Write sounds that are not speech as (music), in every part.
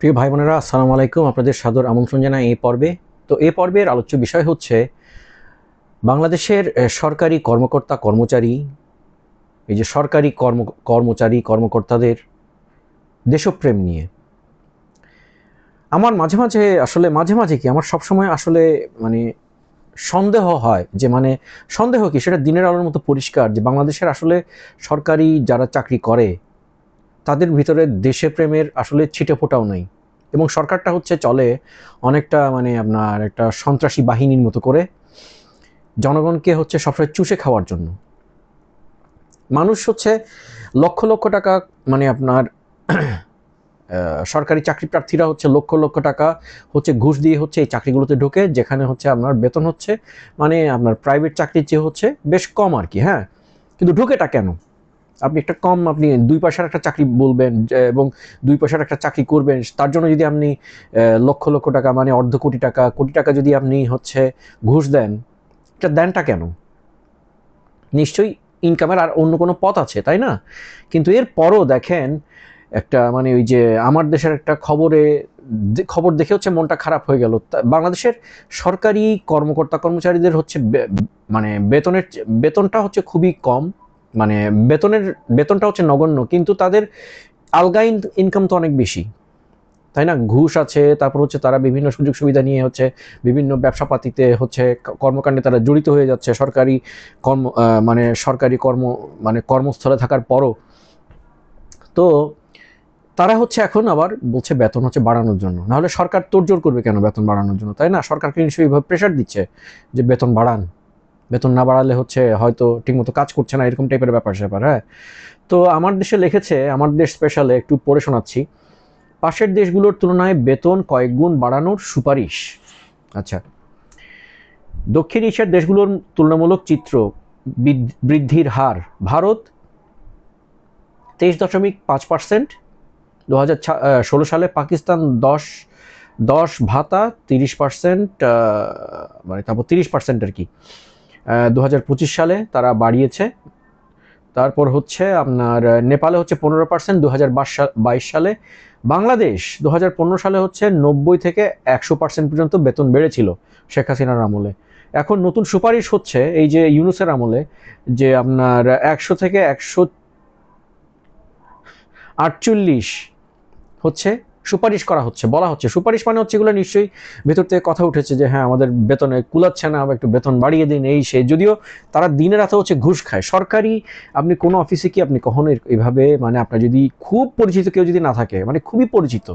প্রিয় ভাই বোনেরা আসসালামু আলাইকুম। আপনাদের সাদর আমন্ত্রণ জানাই এই পর্বে। তো এই পর্বের আলোচ্য বিষয় হচ্ছে, বাংলাদেশের সরকারি কর্মকর্তা কর্মচারী, এই যে সরকারি কর্ম, কর্মচারী, কর্মকর্তাদের দেশপ্রেম নিয়ে। আমার মাঝে মাঝে, আসলে মাঝে মাঝে কি, আমার সবসময় আসলে মানে সন্দেহ হয় যে মানে সন্দেহ কি, সেটা দিনের আলোর মতো পরিষ্কার যে বাংলাদেশের আসলে সরকারি যারা চাকরি করে তাদের ভিতরে দেশে প্রেমের আসলে ছিটে ফোটাও নাই। এবং সরকারটা হচ্ছে চলে অনেকটা মানে আপনার একটা সন্ত্রাসী বাহিনীর মতো করে। জনগণকে হচ্ছে সবসময় চুষে খাওয়ার জন্য। মানুষ হচ্ছে লক্ষ লক্ষ টাকা মানে আপনার (clears throat) সরকারি চাকরি প্রার্থীরা হচ্ছে লক্ষ লক্ষ টাকা হচ্ছে ঘুষ দিয়ে হচ্ছে এই চাকরিগুলোতে ঢোকে, যেখানে হচ্ছে আপনার বেতন হচ্ছে মানে আপনার প্রাইভেট চাকরির চেয়ে হচ্ছে বেশ কম আর কি হ্যাঁ। কিন্তু ঢোকেটা কেন? আপনি একটা কম, আপনি দুই পয়সার একটা চাকরি বলবেন এবং দুই পয়সার একটা চাকরি করবেন, তার জন্য যদি আপনি লক্ষ লক্ষ টাকা মানে অর্ধ কোটি টাকা কোটি টাকা যদি আপনি হচ্ছে ঘুষ দেন, এটা দেনটা কেন? নিশ্চয়ই ইনকামের আর অন্য কোনো পথ আছে, তাই না? কিন্তু এর পরও দেখেন, একটা মানে ওই যে আমার দেশের একটা খবরে খবর দেখে হচ্ছে মনটা খারাপ হয়ে গেল। বাংলাদেশের সরকারি কর্মকর্তা কর্মচারীদের হচ্ছে মানে বেতনের, বেতনটা হচ্ছে খুবই কম। মানে বেতনের, বেতনটা হচ্ছে নগণ্য, কিন্তু তাদের আলগা ইনকাম তো অনেক বেশি। তাই না? ঘুষ আছে, তারপর হচ্ছে তারা বিভিন্ন সুযোগ সুবিধা নিয়ে হচ্ছে বিভিন্ন ব্যবসাপাতিতে হচ্ছে কর্মকাণ্ডে তারা জড়িত হয়ে যাচ্ছে। সরকারি কর্ম মানে সরকারি কর্ম মানে কর্মস্থলে থাকার পরও। তো তারা হচ্ছে এখন আবার বলছে বেতন হচ্ছে বাড়ানোর জন্য। নাহলে সরকার তোড়জোড় করবে কেন বেতন বাড়ানোর জন্য? তাই না? সরকারকে নিশ্চয়ই প্রেশার দিচ্ছে যে বেতন বাড়ান। বেতন না বাড়ালে হচ্ছে হয়তো ঠিকমতো কাজ করছে না, এরকম টাইপের ব্যাপার স্যাপার হ্যাঁ? তো আমার দেশে লিখেছে, আমার দেশ স্পেশালে একটু পড়ে শোনাচ্ছি, পাশের দেশগুলোর তুলনায় বেতন কয়েক গুণ বাড়ানোর সুপারিশ। আচ্ছা দক্ষিণ এশিয়ার দেশগুলোর তুলনামূলক চিত্র বৃদ্ধ- বৃদ্ধির হার, ভারত তেইশ দশমিক পাঁচ পার্সেন্ট দু ষোলো সালে পাকিস্তান দশ দশ ভাতা তিরিশ পার্সেন্ট মানে তারপর তিরিশ পার্সেন্ট আর কি। দু হাজার পঁচিশ সালে তারা বাড়িয়েছে। তারপর হচ্ছে আপনার নেপালে হচ্ছে পনেরো পার্সেন্ট দু হাজার বাইশ সালে বাংলাদেশ দু হাজার পনেরো সালে হচ্ছে নব্বই থেকে একশো পার্সেন্ট পর্যন্ত বেতন বেড়েছিল শেখ হাসিনার আমলে। এখন নতুন সুপারিশ হচ্ছে এই যে ইউনুসের আমলে যে আপনার একশো থেকে একশো আটচল্লিশ হচ্ছে সুপারিশ করা হচ্ছে, বলা হচ্ছে। সুপারিশ মানে হচ্ছে এগুলো নিশ্চয়ই ভেতর থেকে কথা উঠেছে যে হ্যাঁ আমাদের বেতনে কুলাচ্ছে না একটু বেতন বাড়িয়ে দিন, এই সে যদিও তারা দিনের রাতে হচ্ছে ঘুষ খায়। সরকারি আপনি কোনো অফিসে কি আপনি কখনো এইভাবে মানে আপনার যদি খুব পরিচিত কেউ যদি না থাকে মানে খুবই পরিচিত,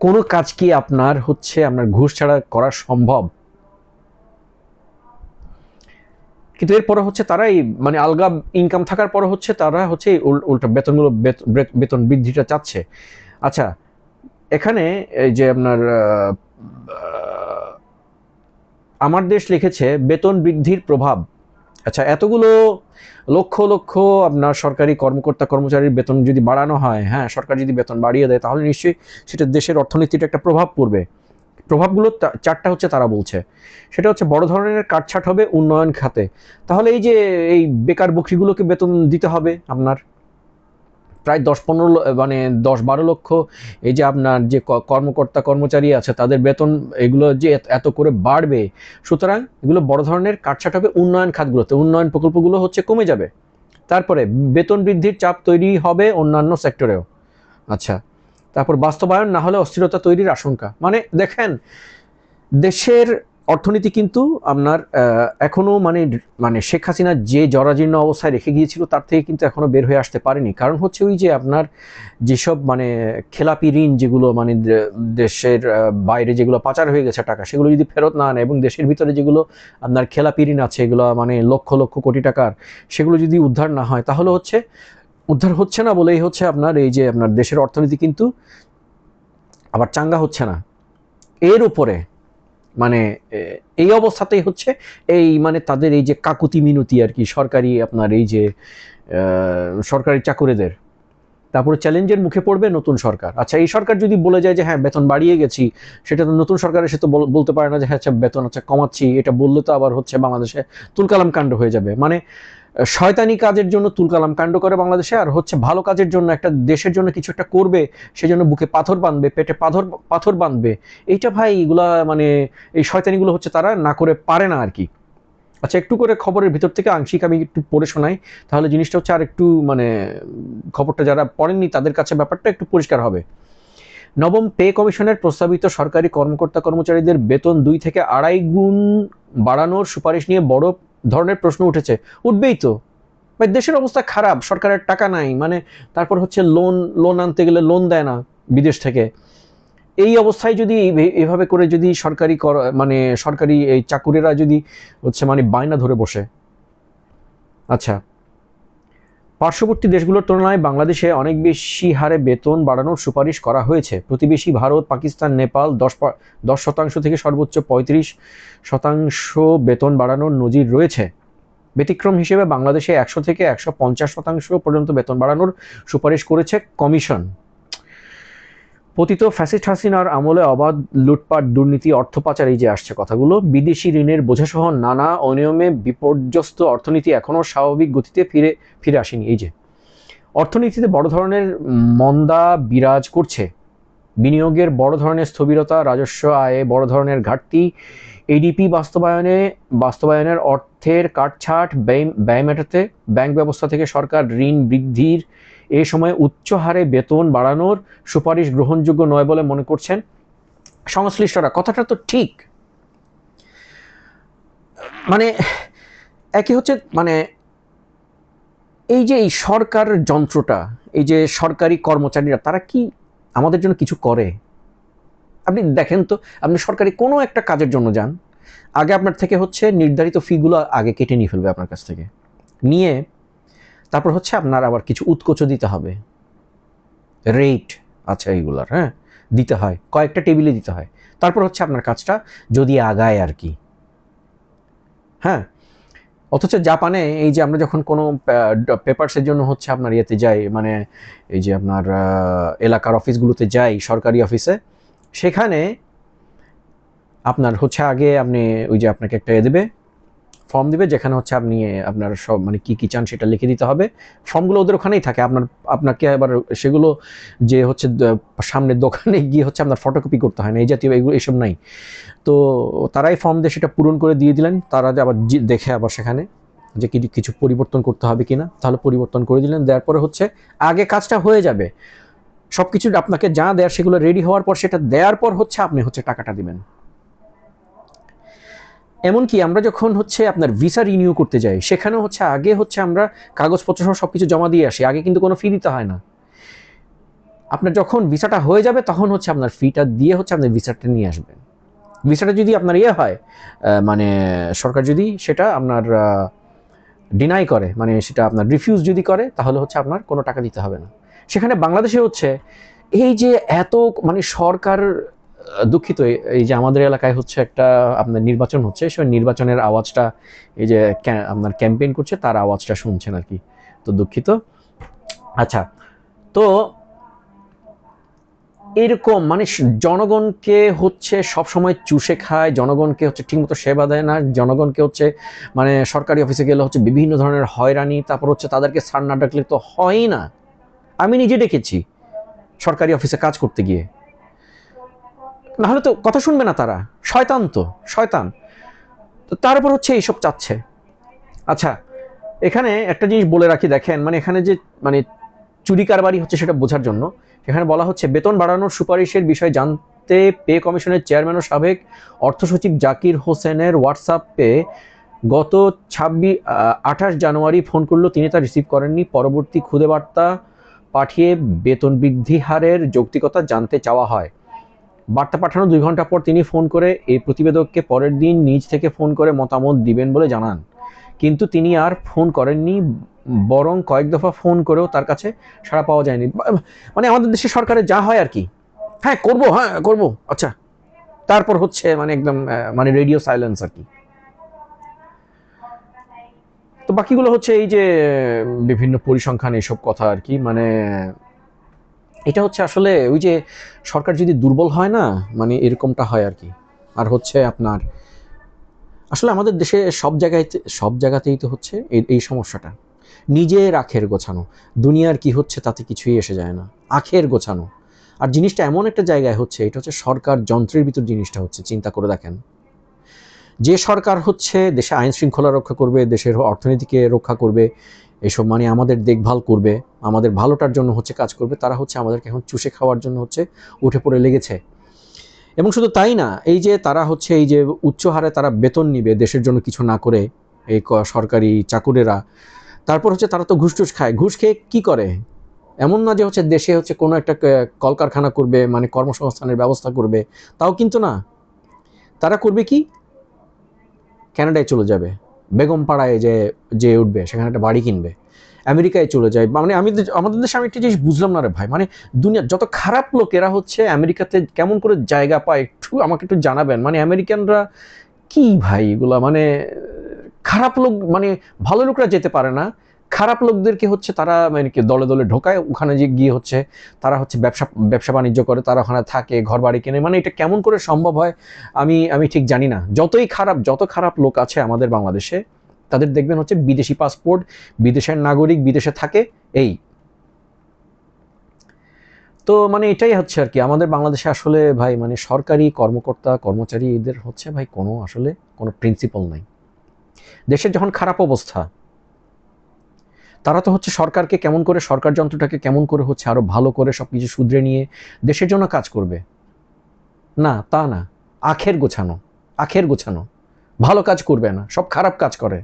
কোনো কাজ কি আপনার হচ্ছে আপনার ঘুষ ছাড়া করা সম্ভব? কিন্তু এরপরে হচ্ছে তারা এই মানে আলগা ইনকাম থাকার পরে হচ্ছে তারা হচ্ছে উল- উল্টা বেতনগুলো, বেত- বেত- বেতন বৃদ্ধিটা চাচ্ছে। আচ্ছা এখানে এই যে আপনার আমার দেশ লিখেছে বেতন বৃদ্ধির প্রভাব। আচ্ছা এতগুলো লক্ষ লক্ষ আপনার সরকারি কর্মকর্তা, কর্মচারীর বেতন যদি বাড়ানো হয় হ্যাঁ সরকার যদি বেতন বাড়িয়ে দেয়, তাহলে নিশ্চয়ই সেটা দেশের অর্থনীতিতে একটা প্রভাব পড়বে। প্রভাবগুলো চারটা হচ্ছে তারা বলছে। সেটা হচ্ছে বড় ধরনের কাটছাট হবে উন্নয়ন খাতে। তাহলে এই যে এই বেকার বকরিগুলোকে বেতন দিতে হবে আপনার? প্রায় দশ পনেরো মানে দশ বারো লক্ষ। এই যে আপনার যে কর্মকর্তা কর্মচারী আছে, তাদের বেতন এগুলো যে এত করে বাড়বে, সুতরাং এগুলো বড় ধরনের কাটছাট হবে উন্নয়ন খাতগুলোতে। উন্নয়ন প্রকল্পগুলো হচ্ছে কমে যাবে। তারপরে বেতন বৃদ্ধির চাপ তৈরি হবে অন্যান্য সেক্টরেও। আচ্ছা তারপর বাস্তবায়ন না হলে অস্থিরতা তৈরির আশঙ্কা। মানে দেখেন দেশের অর্থনীতি কিন্তু আপনার আহ, এখনও মানে মানে শেখ হাসিনা যে জরাজীর্ণ অবস্থায় রেখে গিয়েছিল তার থেকে কিন্তু এখনও বের হয়ে আসতে পারেনি। কারণ হচ্ছে ওই যে আপনার যেসব মানে খেলাপি ঋণ যেগুলো মানে দেশের বাইরে যেগুলো পাচার হয়ে গেছে টাকা সেগুলো যদি ফেরত না আনে এবং দেশের ভিতরে যেগুলো আপনার খেলাপি ঋণ আছে এগুলো মানে লক্ষ লক্ষ কোটি টাকার সেগুলো যদি উদ্ধার না হয় তাহলে হচ্ছে উদ্ধার হচ্ছে না বলেই হচ্ছে আপনার এই যে আপনার দেশের অর্থনীতি কিন্তু আবার চাঙ্গা হচ্ছে না। এর উপরে মানে এই অবস্থাতেই হচ্ছে এই মানে তাদের এই যে কাকুতি মিনতি আর কি, সরকারি আপনার এই যে সরকারি চাকুরেদের। তারপরে চ্যালেঞ্জের মুখে পড়বে নতুন সরকার। আচ্ছা এই সরকার যদি বলে যায় যে হ্যাঁ বেতন বাড়িয়ে গেছি সেটা তো নতুন সরকার এসে তো বল- বলতে পারে না যে হ্যাঁ আচ্ছা বেতন আচ্ছা কমাচ্ছি এটা বললে তো আবার হচ্ছে বাংলাদেশে তুলকালাম কাণ্ড হয়ে যাবে। মানে শয়তানি কাজের জন্য তুলকালাম কাণ্ড করে বাংলাদেশে, আর হচ্ছে ভালো কাজের জন্য একটা দেশের জন্য কিছু একটা করবে, সেজন্য বুকে পাথর বাঁধবে, পেটে পাথর পাথর বাঁধবে। এইটা ভাই এগুলা মানে এই শয়তানিগুলো হচ্ছে তারা না করে পারে না আর কি। আচ্ছা একটু করে খবরের ভিতর থেকে আংশিক আমি একটু পড়ে শোনাই, তাহলে জিনিসটা হচ্ছে আর একটু মানে খবরটা যারা পড়েননি তাদের কাছে ব্যাপারটা একটু পরিষ্কার হবে। নবম পে কমিশনের প্রস্তাবিত সরকারি কর্মকর্তা কর্মচারীদের বেতন দুই থেকে আড়াই গুণ বাড়ানোর সুপারিশ নিয়ে বড় ধরনের প্রশ্ন উঠেছে। উঠবেই তো। ভাই, দেশের অবস্থা খারাপ, সরকারের টাকা নাই মানে তারপর হচ্ছে লোন লোন আনতে গেলে লোন দেয় না বিদেশ থেকে। এই অবস্থায় যদি এভাবে করে যদি সরকারি কর- মানে সরকারি এই চাকুরেরা যদি হচ্ছে মানে বায়না ধরে বসে। আচ্ছা। পার্শ্ববর্তী দেশগুলোর তুলনায় বাংলাদেশে অনেক বেশি হারে বেতন বাড়ানোর সুপারিশ করা হয়েছে। প্রতিবেশী ভারত, পাকিস্তান, নেপাল দশ দশ শতাংশ থেকে সর্বোচ্চ পঁয়ত্রিশ শতাংশ বেতন বাড়ানোর নজির রয়েছে। ব্যতিক্রম হিসেবে বাংলাদেশে একশো থেকে একশো পঞ্চাশ শতাংশ পর্যন্ত বেতন বাড়ানোর সুপারিশ করেছে কমিশন। পতিত ফ্যাসিস্ট হাসিনার আমলে অবাধ লুটপাট, দুর্নীতি, অর্থ পাচার, এই যে আসছে কথাগুলো, বিদেশি ঋণের বোঝাসহ নানা অনিয়মে বিপর্যস্ত অর্থনীতি এখনও স্বাভাবিক গতিতে ফিরে ফিরে আসেনি। এই যে, অর্থনীতিতে বড় ধরনের মন্দা বিরাজ করছে। বিনিয়োগের বড় ধরনের স্থবিরতা, রাজস্ব আয়ে বড় ধরনের ঘাটতি এডিপি বাস্তবায়নে, বাস্তবায়নের অর্থের কাটছাট ব্যয় মেটাতে, ব্যাংক ব্যবস্থা থেকে সরকার ঋণ বৃদ্ধির এ সময় উচ্চ হারে বেতন বাড়ানোর সুপারিশ গ্রহণযোগ্য নয় বলে মনে করছেন সংশ্লিষ্টরা। কথাটা তো ঠিক। মানে একই হচ্ছে মানে এই যে এই সরকার যন্ত্রটা, এই যে সরকারি কর্মচারীরা, তারা কি আমাদের জন্য কিছু করে? আপনি দেখেন তো, আপনি সরকারি কোনো একটা কাজের জন্য যান, আগে আপনার থেকে হচ্ছে নির্ধারিত ফিগুলো আগে কেটে নিয়ে ফেলবে আপনার কাছ থেকে। নিয়ে তারপর হচ্ছে আপনার আবার কিছু উৎকোচ দিতে হবে। রেট আচ্ছা এইগুলার হ্যাঁ? দিতে হয়, কয়েকটা টেবিলে দিতে হয়। তারপর হচ্ছে আপনার কাজটা যদি আগায় আর কি। হ্যাঁ? অথচ জাপানে এই যে আমরা যখন কোনো পেপারসের জন্য হচ্ছে আপনার ইয়েতে যাই মানে এই যে আপনার এলাকার অফিসগুলোতে যাই, সরকারি অফিসে সেখানে আপনার হচ্ছে আগে আপনি ওই যে আপনাকে একটা এ দেবে ফর্ম দিবে, যেখানে হচ্ছে আপনি আপনার সব মানে কি কি চান সেটা লিখে দিতে হবে। ফর্মগুলো ওদের ওখানেই থাকে। আপনার, আপনাকে আবার সেগুলো যে হচ্ছে সামনের দোকানে (laughs) গিয়ে হচ্ছে আপনার ফটোকপি করতে হয় না। এই জাতীয় এগুলো এসব নাই। তো তারাই ফর্ম দিয়ে সেটা পূরণ করে দিয়ে দিলেন। তারা আবার দেখে আবার সেখানে যে কিছু কিছু পরিবর্তন করতে হবে কিনা, তাহলে পরিবর্তন করে দিলেন। দেওয়ার পরে হচ্ছে আগে কাজটা হয়ে যাবে। সব কিছু আপনাকে যা দেয়ার সেগুলো রেডি হওয়ার পর সেটা দেওয়ার পর হচ্ছে আপনি হচ্ছে টাকাটা দিবেন। এমনকি আমরা যখন হচ্ছে আপনার ভিসা রিনিউ করতে যাই, সেখানেও হচ্ছে আগে হচ্ছে আমরা কাগজপত্র সহ সব কিছু জমা দিয়ে আসি, আগে কিন্তু কোনো ফি দিতে হয় না। আপনার যখন ভিসাটা হয়ে যাবে, তখন হচ্ছে আপনার ফিটা দিয়ে হচ্ছে আপনার ভিসাটা নিয়ে আসবেন। ভিসাটা যদি আপনার ইয়ে হয় মানে সরকার যদি সেটা আপনার ডিনাই করে মানে সেটা আপনার রিফিউজ যদি করে, তাহলে হচ্ছে আপনার কোনো টাকা দিতে হবে না। সেখানে বাংলাদেশে হচ্ছে এই যে এত মানে সরকার দুঃখিত, এই- যে আমাদের এলাকায় হচ্ছে একটা, আপনার নির্বাচন হচ্ছে, সেই নির্বাচনের আওয়াজটা, এই যে আপনার ক্যাম্পেইন করছে, তার আওয়াজটা শুনছেন আর কি। তো দুঃখিত। আচ্ছা তো এরকম মানে জনগণকে হচ্ছে সব সময় চুষে খায়, জনগণকে হচ্ছে ঠিকমতো সেবা দেয় না, জনগণকে হচ্ছে মানে সরকারি অফিসে গেলে হচ্ছে বিভিন্ন ধরনের হয়রানি, তারপর হচ্ছে তাদেরকে সার না ডাকলে তো হয়ই না। আমি নিজে ডেকেছি সরকারি অফিসে কাজ করতে গিয়ে। নাহলে তো কথা শুনবে না তারা। শয়তান তো, শয়তান। তার উপর হচ্ছে এইসব চাচ্ছে। আচ্ছা এখানে একটা জিনিস বলে রাখি, দেখেন মানে এখানে যে মানে চুরি কারবারি হচ্ছে সেটা বোঝার জন্য, এখানে বলা হচ্ছে, বেতন বাড়ানোর সুপারিশের বিষয়ে জানতে পে কমিশনের চেয়ারম্যান ও সাবেক অর্থ সচিব জাকির হোসেনের হোয়াটসঅ্যাপে গত ছাব্বিশ আঠাশ জানুয়ারি ফোন করল, তিনি তা রিসিভ করেননি। পরবর্তী খুদে বার্তা পাঠিয়ে বেতন বৃদ্ধি হারের যৌক্তিকতা জানতে চাওয়া হয়। বার্তা পাঠানো দুই ঘণ্টা পর তিনি ফোন করে এই প্রতিবেদককে পরের দিন নিজ থেকে ফোন করে মতামত দিবেন বলে জানান। কিন্তু তিনি আর ফোন করেননি, বরং কয়েক দফা ফোন করেও তার কাছে সাড়া পাওয়া যায়নি। মানে আমাদের দেশে সরকারে যা হয় আর কি। হ্যাঁ করব হ্যাঁ করব আচ্ছা। তারপর হচ্ছে মানে একদম মানে রেডিও সাইলেন্স আর কি। তো বাকিগুলো হচ্ছে এই যে বিভিন্ন পরিসংখ্যান এসব কথা আর কি। মানে এটা হচ্ছে আসলে ওই যে সরকার যদি দুর্বল হয় না মানে এরকমটা হয় আর কি। আর হচ্ছে আপনার, আসলে আমাদের দেশে সব জায়গায়, সব জায়গাতেই তো হচ্ছে এই সমস্যাটা। নিজের আখের গোছানো, দুনিয়ার কি হচ্ছে তাতে কিছুই এসে যায় না। আখের গোছানো। আর জিনিসটা এমন একটা জায়গায় হচ্ছে, এটা হচ্ছে সরকার যন্ত্রের ভিতর জিনিসটা হচ্ছে, চিন্তা করে দেখেন। যে সরকার হচ্ছে দেশে আইন শৃঙ্খলা রক্ষা করবে, দেশের অর্থনীতিকে রক্ষা করবে এসব মানে আমাদের দেখভাল করবে, আমাদের ভালোটার জন্য হচ্ছে কাজ করবে, তারা হচ্ছে আমাদেরকে এখন চুষে খাওয়ার জন্য হচ্ছে উঠে পড়ে লেগেছে। এবং শুধু তাই না, এই যে তারা হচ্ছে এই যে উচ্চ হারে তারা বেতন নিবে দেশের জন্য কিছু না করে, এই সরকারি চাকুরেরা, তারপর হচ্ছে তারা তো ঘুষ টুস খায়। ঘুষ খেয়ে কী করে? এমন না যে হচ্ছে দেশে হচ্ছে কোনো একটা কলকারখানা করবে মানে কর্মসংস্থানের ব্যবস্থা করবে, তাও কিন্তু না। তারা করবে কি? ক্যানাডায় চলে যাবে। বেগম পাড়ায় যে যে উঠবে, সেখানে একটা বাড়ি কিনবে, আমেরিকায় চলে যায় মানে আমি আমাদের দেশে আমি একটা জিনিস বুঝলাম না রে ভাই মানে দুনিয়া, যত খারাপ লোকেরা হচ্ছে আমেরিকাতে কেমন করে জায়গা পায়, একটু আমাকে একটু জানাবেন মানে আমেরিকানরা কি ভাই এগুলা মানে খারাপ লোক মানে ভালো লোকরা যেতে পারে না খারাপ লোকদেরকে হচ্ছে তারা মানে কি, দলে দলে ঢোকায়। ওখানে যে গিয়ে হচ্ছে তারা হচ্ছে ব্যবসা ব্যবসা বাণিজ্য করে, তারা ওখানে থাকে ঘর বাড়ি কেনে। মানে এটা কেমন করে সম্ভব হয়, আমি আমি ঠিক জানি না। যতই খারাপ, যত খারাপ লোক আছে আমাদের বাংলাদেশে, তাদের দেখবেন হচ্ছে বিদেশি পাসপোর্ট বিদেশের নাগরিক, বিদেশে থাকে, এই। তো মানে এটাই হচ্ছে আর কি। আমাদের বাংলাদেশে আসলে ভাই মানে সরকারি কর্মকর্তা, কর্মচারী এদের হচ্ছে ভাই কোনো আসলে কোনো প্রিন্সিপাল নাই। দেশের যখন খারাপ অবস্থা তারা তো হচ্ছে সরকারকে কেমন করে, সরকার যন্ত্রটাকে কেমন করে হচ্ছে আরও ভালো করে সবকিছু শুধরে নিয়ে দেশের জন্য কাজ করবে? না, তা না। আখের গোছানো আখের গোছানো। ভালো কাজ করবে না, সব খারাপ কাজ করে।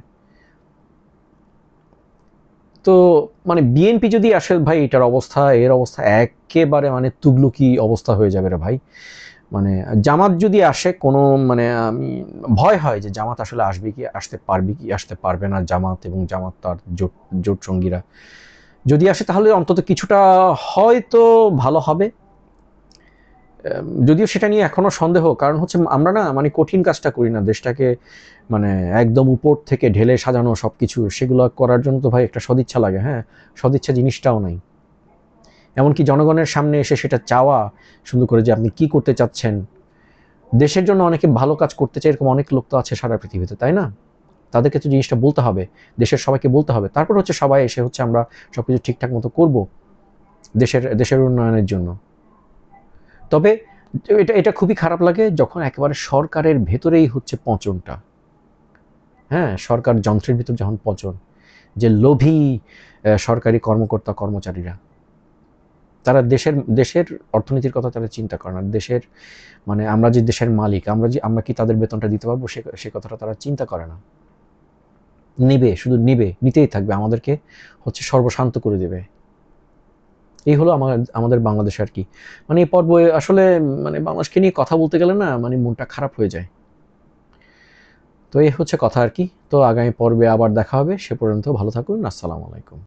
তো মানে বিএনপি যদি আসে, ভাই, এটার অবস্থা, এর অবস্থা একেবারে মানে তুগলুকি অবস্থা হয়ে যাবে রে ভাই। মানে জামাত যদি আসে, কোনো মানে আমি ভয় হয় যে জামাত আসলে আসবে কি, আসতে পারবে কি, আসতে পারবে না জামাত এবং জামাত তার জোট জোট সঙ্গীরা। যদি আসে তাহলে অন্তত কিছুটা হয়তো ভালো হবে। যদিও সেটা নিয়ে এখনও সন্দেহ, কারণ হচ্ছে আমরা না মানে কঠিন কাজটা করি না। দেশটাকে মানে একদম উপর থেকে ঢেলে সাজানো সব কিছু সেগুলো করার জন্য তো ভাই একটা সদিচ্ছা লাগে হ্যাঁ? সদিচ্ছা জিনিসটাও নাই। এমনকি জনগণের সামনে এসে সেটা চাওয়া, সুন্দর করে যে আপনি কি করতে চাচ্ছেন। দেশের জন্য অনেকে ভালো কাজ করতে চায়, এরকম অনেক লোক তো আছে সারা পৃথিবীতে, তাই না? তাদেরকে তো জিনিসটা বলতে হবে, দেশের সবাইকে বলতে হবে। তারপর হচ্ছে সবাই এসে হচ্ছে আমরা সব কিছু ঠিকঠাক মতো করব দেশের দেশের উন্নয়নের জন্য। তবে এটা এটা খুবই খারাপ লাগে যখন একেবারে সরকারের ভেতরেই হচ্ছে পচনটা। হ্যাঁ সরকার যন্ত্রের ভিতর যখন পচন, যে লোভী সরকারি কর্মকর্তা, কর্মচারীরা। তারা দেশের দেশের অর্থনীতির কথা তারা চিন্তা করে না। দেশের মানে আমরা যে দেশের মালিক, আমরা যে, আমরা কি তাদের বেতনটা দিতে পারব সে সে কথাটা তারা চিন্তা করে না। নেবে, শুধু নেবে, নিতেই থাকবে। আমাদেরকে হচ্ছে সর্বশান্ত করে দেবে। এই হলো আমার, আমাদের বাংলাদেশ আর কি। মানে এই পর্ব আসলে মানে বাংলাদেশকে নিয়ে কথা বলতে গেলে না মানে মনটা খারাপ হয়ে যায়। তো এই হচ্ছে কথা আর কি। তো আগামী পর্বে আবার দেখা হবে। সে পর্যন্ত ভালো থাকুন। আসসালামু আলাইকুম।